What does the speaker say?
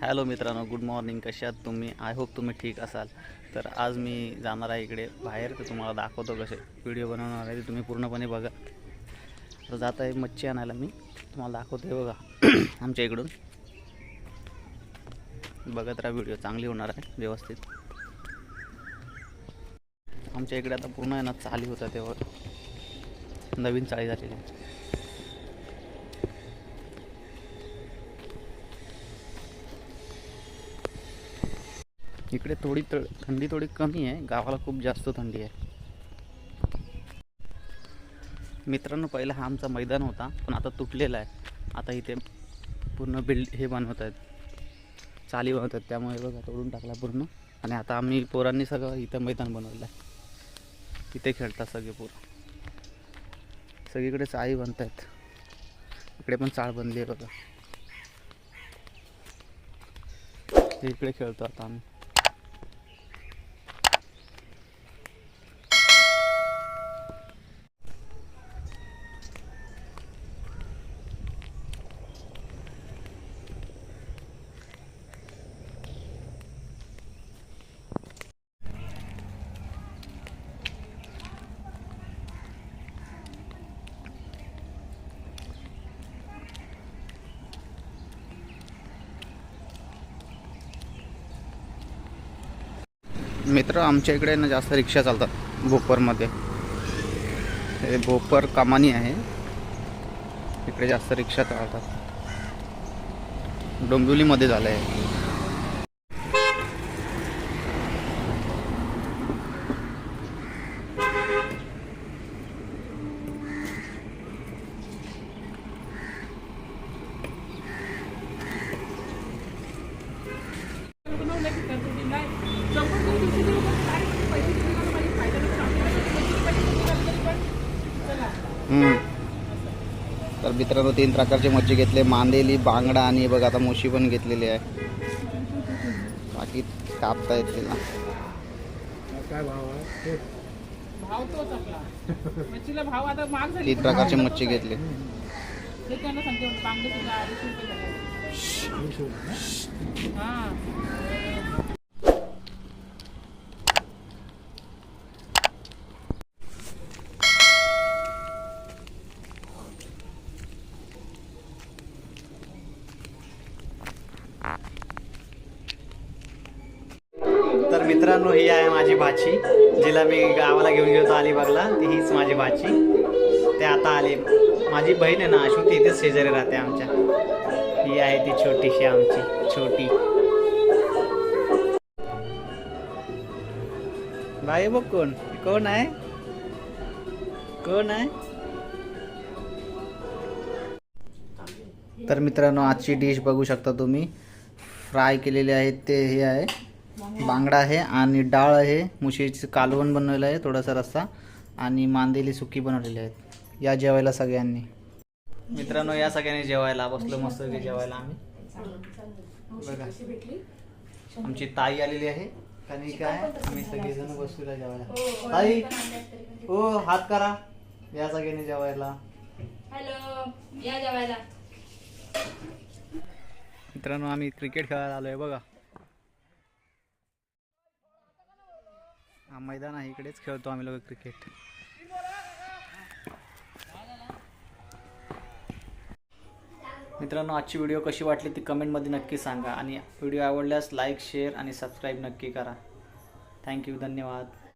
Hello मित्रांनो good morning कशा आहात तुम्ही? आय होप तुम्ही ठीक असाल. तर आज मी जाणार आहे इकडे बाहेर तर तुम्हाला दाखवतो कसे व्हिडिओ बनवणार आहे ते तुम्ही पूर्णपणे बघा. तर जात आहे मच्छी आणायला मी. तुम्हाला दाखवतो आहे बघा आमच्या इकडून. बघत राहा व्हिडिओ चांगली होणार आहे व्यवस्थित. आमच्या इकडे आता पूर्ण आहे ना चाली होता तेव्हा. नवीन चाळी झालेली. इकडे थोडी तळ थंडी थोडी कमी आहे. गावाला खूप जास्त थंडी आहे. मित्रांनो पहिला हा आमचा मैदान होता पण आता तुटलेला आहे. आता इथे पूर्ण बिल्ड हे बनवत आहेत. चाली बनवत आहेत. त्यामुळे बघा तोडून टाकला पूर्ण. आणि आता आम्ही पोरांनी सगळं इथं मैदान बनवलं आहे. इथे खेळतात सगळे पोरं. सगळीकडे चाळी बनत आहेत इकडे पण चाळ बनली आहे बघा. इकडे खेळतो आता आम्ही. मित्र आमच्या इकडे ना जास्त रिक्षा चालतात भोपरमध्ये. हे भोपर कामानी आहे. इकडे जास्त रिक्षा चालतात. डोंबिवलीमध्ये झालं आहे तर मित्रांनो तीन प्रकारचे मच्छी घेतले. मांदेली बांगडा आणि बघा आता मोशी पण घेतलेली आहे. बाकी कापता येतील ना. तीन प्रकारचे मच्छी घेतले ते त्यांना सांगते म्हणजे बांगडे सुद्धा अडीचशे रुपये झाले हा तर मित्रांनो ही आहे माझी भाची जिला मी गावाला घेऊन गेलो अलिबागला ती हीच माझी भाची. ते आता आली. माझी बहीण आहे ना अशू इथेच शेजारी राहते आमच्या. ही आहे ती छोटीशी आमची छोटी. बाई बघ कोण. कोण आहे? कोण आहे? तर मित्रांनो आजची डिश बघू शकता तुम्ही. फ्राय केलेले आहेत ते हे आहे. बांगडा आहे आणि डाळ आहे. मुशीचं कालवण बनवलेलं आहे थोडासा रस्सा. आणि मांदेली सुकी बनवलेली आहेत. या जेवायला सगळ्यांनी. मित्रांनो या सगळ्यांनी जेवायला. बसलो मस्त जेवायला आम्ही. बघा. आमची ताई आलेली आहे. आणि काय? आम्ही सगळेजण बसलो जेवायला. ताई! हो हात करा. या सगळ्यांनी जेवायला. हॅलो या जेवायला. मित्रांनो आम्ही क्रिकेट खेळायला आलोय. बघा. मैदान आहे इकडेच खेळतो आम्ही लोक क्रिकेट मित्रांनो आजची व्हिडिओ कशी वाटली ती कमेंटमध्ये नक्की सांगा आणि व्हिडिओ आवडल्यास लाईक शेअर आणि सबस्क्राईब नक्की करा. थँक्यू धन्यवाद.